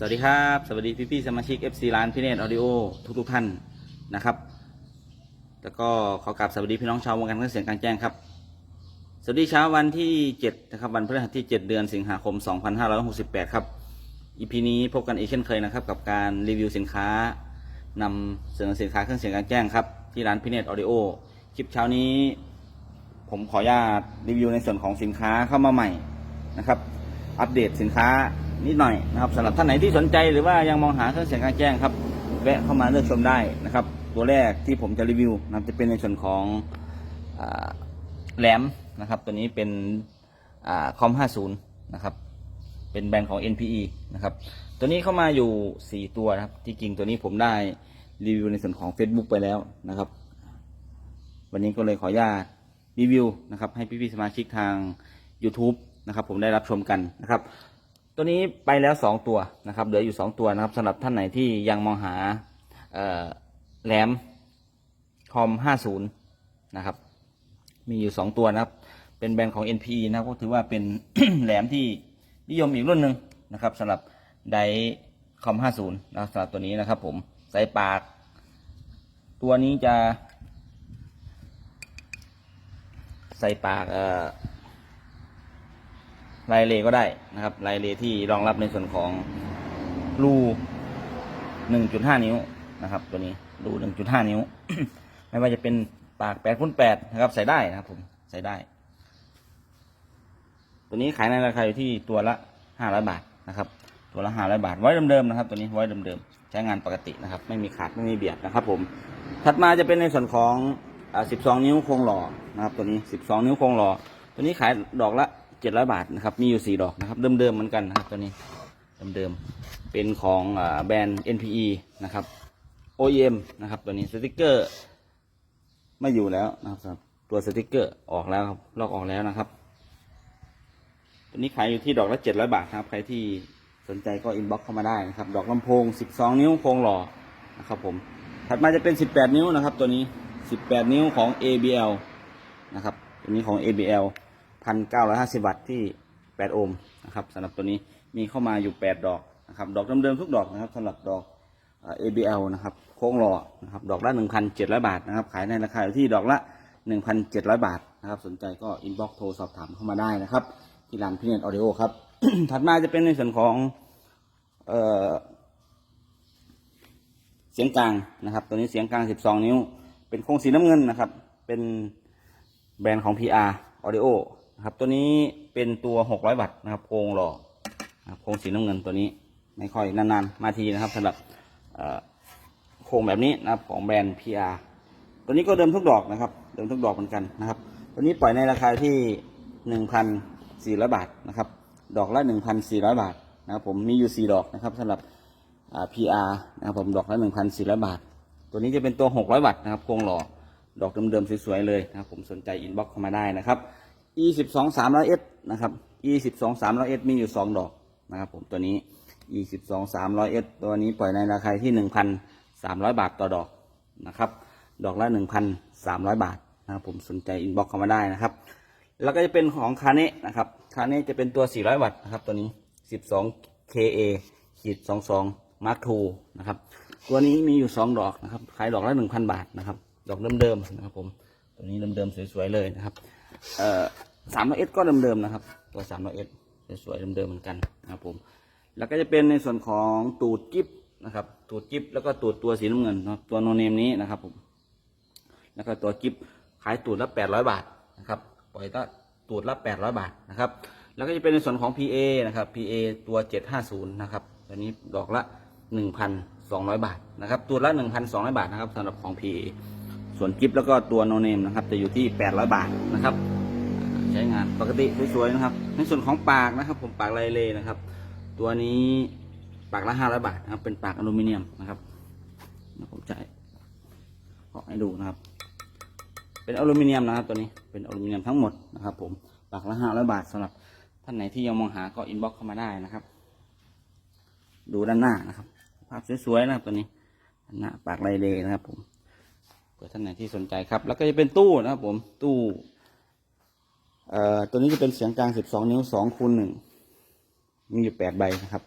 สวัสดีครับ สวัสดีพี่พี่ๆสมาชิก FC ร้านพี่เนตออดิโอทุกทุกๆท่านนะครับ แล้วก็ขอกราบสวัสดีพี่น้องชาววงการเครื่องเสียงกลางแจ้งครับ สวัสดีเช้าวันที่ 7 นะครับ วันพฤหัสที่ 7 เดือนสิงหาคม 2568 ครับ EP นี้พบกันอีกเช่นเคยนะครับ กับการรีวิวสินค้านำเสนอสินค้าเครื่องเสียงกลางแจ้งครับที่ร้านพี่เนตออดิโอคลิปเช้านี้ ผมขออนุญาตรีวิวในส่วนของสินค้าเข้ามาใหม่นะครับ อัปเดตสินค้านิดหน่อยนะครับสำหรับท่านไหนที่สนใจหรือว่ายังมองหาเครื่องเสียงกลางแจ้งครับแวะเข้ามาเลือกชมได้นะครับ ตัวแรกที่ผมจะรีวิวนะครับจะเป็นในส่วนของอแหลมนะครับ ตัวนี้เป็นคอม 50 นะครับ เป็นแบรนด์ของ NPE นะครับ ตัวนี้เข้ามาอยู่ 4 ตัวนะครับ ที่จริงตัวนี้ผมได้รีวิวในส่วนของ Facebook ไปแล้วนะครับ วันนี้ก็เลยขออนุญาตรีวิวนะครับ ให้พี่ๆสมาชิกทาง YouTube นะครับ ผมได้รับชมกันนะครับ ตัวนี้ไปแล้ว 2 ตัวนะครับ เหลืออยู่ 2 ตัวนะครับสำหรับท่านไหนที่ยังมองหาเอ่อแหลมคอม50 นะครับ มีอยู่ 2 ตัวนะครับ เป็นแบรนด์ของ NPE นะครับก็ถือว่าเป็นแหลมที่นิยมอีกรุ่นหนึ่งนะครับสำหรับไดคอม50นะครับสำหรับตัวนี้นะครับผมใส่ปาก ตัวนี้จะใส่ปากเอ่อ ลายเลก็ได้นะครับลายเลที่รองรับในส่วนของรู1.5 นิ้วนะครับ ตัวนี้รู1.5 นิ้ว ไม่ว่าจะเป็นปาก8คูณ8นะครับ ใส่ได้นะครับ ผมใส่ได้ ตัวนี้ขายในราคาอยู่ที่ตัวละ 500 บาทนะครับ ตัวละ 500 บาท ไว้เดิมๆนะครับ ตัวนี้ไว้เดิมๆใช้งานปกตินะครับ ไม่มีขาดไม่มีเบียดนะครับ ผม ถัดมาจะเป็นในส่วนของอ่า12 นิ้วโครงหล่อนะครับ ตัวนี้ 12 นิ้วโครงหล่อตัวนี้ขายดอกละ 700บาทนะครับ มีอยู่4ดอกนะครับ เดิมๆเหมือนกันนะครับตัวนี้ เดิมๆ เป็นของอแบรนด์ NPE นะครับ OEM นะครับตัวนี้สติกเกอร์ไม่อยู่แล้วนะครับ ตัวสติกเกอร์ออกแล้วครับ ลอกออกแล้วนะครับ ตัวนี้ขายอยู่ที่ดอกละ700บาทครับ ใครที่สนใจก็อินบ็อกเข้ามาได้นะครับ ดอกลำโพง12นิ้วโครงหล่อนะครับผม ถัดมาจะเป็น18นิ้วนะครับ ตัวนี้18นิ้วของ ABL นะครับ ตัวนี้ของ ABL 1,950 วัตต์ที่ 8 โอห์มนะครับสำหรับตัวนี้มีเข้ามาอยู่ 8 ดอกนะครับดอกเดิมๆทุกดอกนะครับสำหรับดอก ABL นะครับโค้งหล่อนะครับดอกละ 1,700 บาทนะครับขายในราคาที่ดอกละ 1,700 บาทนะครับสนใจก็อินบ็อกโทรสอบถามเข้ามาได้นะครับที่ร้านพีเนตออดิโอครับ ถัดมาจะเป็นในส่วนของเออเสียงกลางนะครับ ตัวนี้เสียงกลาง 12 นิ้ว เป็นโครงสีน้ำเงินนะครับ เป็นแบรนด์ของ PR Audio ครับ ตัวนี้เป็นตัว 600 วัตต์นะครับโครงหล่อโครงสีน้ำเงินตัวนี้ไม่ค่อยนานๆมาทีนะครับสำหรับโครงแบบนี้นะครับของแบรนด์ PR ตัวนี้ก็เดิมทุกดอกนะครับ เดิมทุกดอกเหมือนกันนะครับ ตัวนี้ปล่อยในราคาที่ 1,400 บาทนะครับ ดอกละ 1,400 บาทนะครับผมมีอยู่ 4 ดอกนะครับสำหรับ PR นะครับผมดอกละ 1,400 บาท ตัวนี้จะเป็นตัว 600 วัตต์นะครับโครงหล่อดอกเดิมๆสวยๆเลยนะครับผมสนใจอินบ็อกเข้ามาได้นะครับ e 1 2 3 0 0 s นะครับ e 1 2 3 0 0 s มีอยู่2ดอกนะครับผมตัวนี้ e 1 2 3 0 0 s ตัวนี้ปล่อยในราคาที่1,300บาทต่อดอกนะครับ ดอกละ1,300บาทนะครับผมสนใจอินบ็อกเข้ามาได้นะครับ แล้วก็จะเป็นของคาเนะนะครับคาเนะจะเป็นตัว400วัตต์นะครับตัวนี้12 KA ขีด22 Mark II นะครับ ตัวนี้มีอยู่2ดอกนะครับ ขายดอกละ1,000บาทนะครับ ดอกเดิมๆนะครับผม ตัวนี้เดิมๆสวยๆเลยนะครับ เอ่อ300 s ก็เดิมๆนะครับ ตัว300 s สสวยๆเดิมๆเหมือนกันนะครับผม แล้วก็จะเป็นในส่วนของตูดจิ๊บนะครับ ตูดจิ๊บแล้วก็ตูดตัวสีน้ำเงินนะตัวโนเนมนี้นะครับผม แล้วก็ตัวกิฟขายตูดละ800บาทนะครับปล่อยก็ตูดละ800บาทนะครับ แล้วก็จะเป็นในส่วนของ PA นะครับ PA ตัว750นะครับตัวนี้ดอกละ1,200บาทนะครับ ตูดละ1,200บาทนะครับสำหรับของ PA ส่วนกิฟแล้วก็ตัวโนเนมนะครับ จะอยู่ที่ 800 บาทนะครับ ใช้งานปกติสวยๆนะครับ ในส่วนของปากนะครับ ผมปากไลเลนะครับ ตัวนี้ปากละ500บาทนะครับ เป็นปากอลูมิเนียมนะครับผมจะขอให้ดูนะครับ เป็นอลูมิเนียมนะครับ ตัวนี้เป็นอลูมิเนียมทั้งหมดนะครับ ผมปากละห้าร้อบาทสำหรับท่านไหนที่ยังมองหาก็อินบ็อกซ์เข้ามาได้นะครับ ดูด้านหน้านะครับ ภาพสวยๆนะครับตัวนี้ด้านหน้าปากลายเลนะครับผม เผื่อท่านไหนที่สนใจครับ แล้วก็จะเป็นตู้นะครับผมตู้เอ่อตัวนี้จะเป็นเสียงกลางสิบสองนิ้วสองคูณหนึ่งมีอยู่แปดใบนะครับ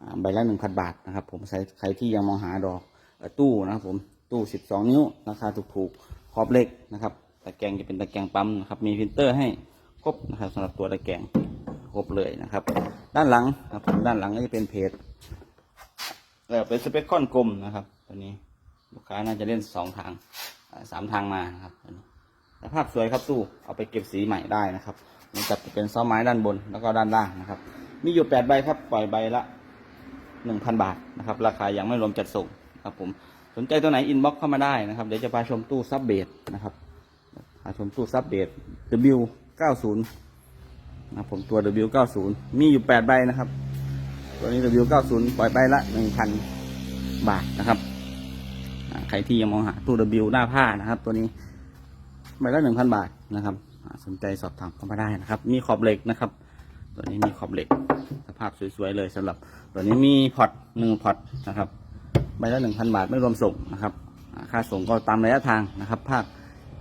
อ่าใบละหนึ่งพันบาทนะครับ ผมใครใครที่ยังมองหาดอกอตู้นะครับผมตู้สิบสองนิ้วราคาถูกๆขอบเหล็กนะครับตะแกรงจะเป็นตะแกรงปั๊มนะครับมีพิมพ์เตอร์ให้ครบนะครับสำหรับตัวตะแกรงครบเลยนะครับ ด้านหลังนะครับผมด้านหลังก็จะเป็นเพจแล้วเป็นสเปคคอนกลมนะครับตัวนี้ ลูกค้าน่าจะเล่นสองทางสามทางมานะครับสภาพสวยครับตู้เอาไปเก็บสีใหม่ได้นะครับมันจะเป็นซ้อมไม้ด้านบนแล้วก็ด้านล่างนะครับ มีอยู่แปดใบครับปล่อยใบละหนึ่งพันบาทนะครับ ราคายังไม่รวมจัดส่งครับผมสนใจตัวไหนอินบ็อกเข้ามาได้นะครับ เดี๋ยวจะพาชมตู้ซับเบสนะครับพาชมตู้ซับเบส W90 นะครับผมตัว W90 มีอยู่แปดใบนะครับ ตัวนี้ W90 ปล่อยใบละหนึ่งพันบาทนะครับ ใครที่ยังมองหาตู้ W หน้าผ้านะครับ ตัวนี้ใบละหนึ่งพันบาทนะครับ สนใจสอบถามเข้ามาได้นะครับ มีขอบเหล็กนะครับ ตัวนี้มีขอบเหล็ก สภาพสวยๆเลยสำหรับ ตัวนี้มีพอร์ตหนึ่งพอร์ตนะครับใบละหนึ่งพันบาทไม่รวมส่งนะครับ ค่าส่งก็ตามระยะทางนะครับ ภาค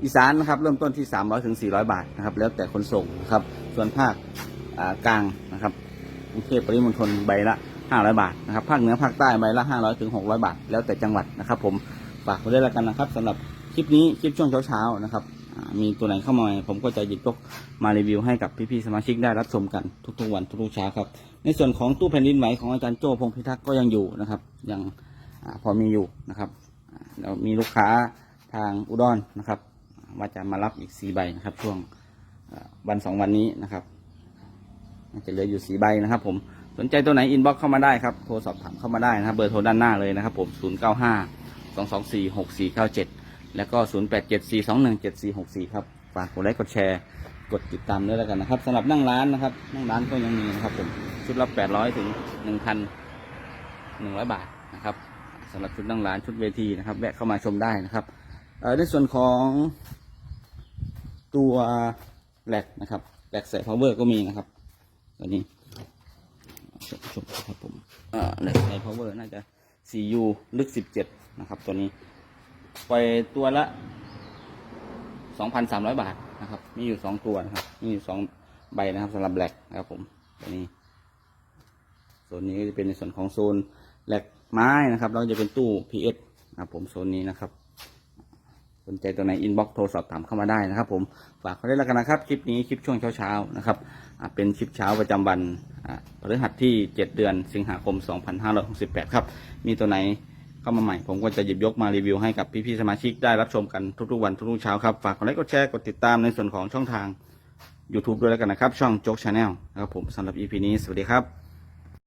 อีสานนะครับเริ่มต้นที่ 300ถึง400 บาทนะครับ แล้วแต่คนส่งนะครับ ส่วนภาคกลางนะครับกรุงเทพปริมณฑลใบละ 500 บาทนะครับ ภาคเหนือภาคใต้ใบละ 500ถึง600 บาท แล้วแต่จังหวัดนะครับผม ฝากไว้ด้วยแล้วกันนะครับสำหรับคลิปนี้คลิปช่วงเช้าๆนะครับมีตัวไหนเข้ามาใหม่ผมก็จะหยิบยกมารีวิวให้กับพี่ๆสมาชิกได้รับชมกันทุกๆวันทุกๆเช้าครับ ในส่วนของตู้แผ่นดินไหวของอาจารย์โจ้พงพิทักษ์ก็ยังอยู่นะครับ ยังอพอมีอยู่นะครับอ่ามีลูกค้าทางอุดรนะครับว่าจะมารับอีกสี่ใบนะครับ ช่วงวันสองวันนี้นะครับจะเหลืออยู่สี่ใบนะครับ ผมสนใจตัวไหนอินบ็อกเข้ามาได้ครับโทรสอบถามเข้ามาได้นะครับ เบอร์โทรด้านหน้าเลยนะครับ ผมศูนย์เก้าห้า สองสองสี่หกสี่เก้าเจ็ดแล้วก็ศูนย์แปดเจ็ดสี่สองหนึ่งเจ็ดสี่หกสี่ครับฝากกดไลค์กดแชร์กดติดตามด้วยแล้วกันนะครับสำหรับนั่งร้านนะครับ นั่งร้านก็ยังมีนะครับผมชุดละแปดร้อยถึงหนึ่งพันหนึ่งร้อยบาทนะครับสำหรับชุดนั่งร้านชุดเวทีนะครับ แวะเข้ามาชมได้นะครับในส่วนของตัวแหลกนะครับแหลกใส่ power ก็มีนะครับตัวนี้ชมครับผมแหลกใส่ power น่าจะ 4U ลึก 17 นะครับ ตัวนี้ปล่อยตัวละ 2,300 บาทนะครับ มีอยู่ 2 ตัวนะครับ มีอยู่ 2 ใบนะครับสำหรับแหลกนะครับผมตัวนี้โซนนี้ก็จะเป็นในส่วนของโซนแหลกไม้นะครับแล้วจะเป็นตู้ PS นะครับผมโซนนี้นะครับ สนใจตัวไหนอินบ็อกซ์โทรสอบถามเข้ามาได้นะครับ ผมฝากเขาได้วยแล้วกันนะครับคลิปนี้คลิปช่วงเช้าๆนะครับเป็นคลิปเช้าประจำวันพฤหัสที่ 7 เดือน สิงหาคม 2568 ครับ มีตัวไหนเข้ามาใหม่ ผมก็จะหยิบยกมารีวิวให้กับพี่ๆสมาชิกได้รับชมกันทุกๆวันทุกๆเช้าครับฝากกดไลค์กดแชร์กดติดตามในส่วนของช่องทาง YouTube ด้วยแล้วกันนะครับ ช่องโจ๊กชาแนลนะครับผมสำหรับ EP นี้สวัสดีครับ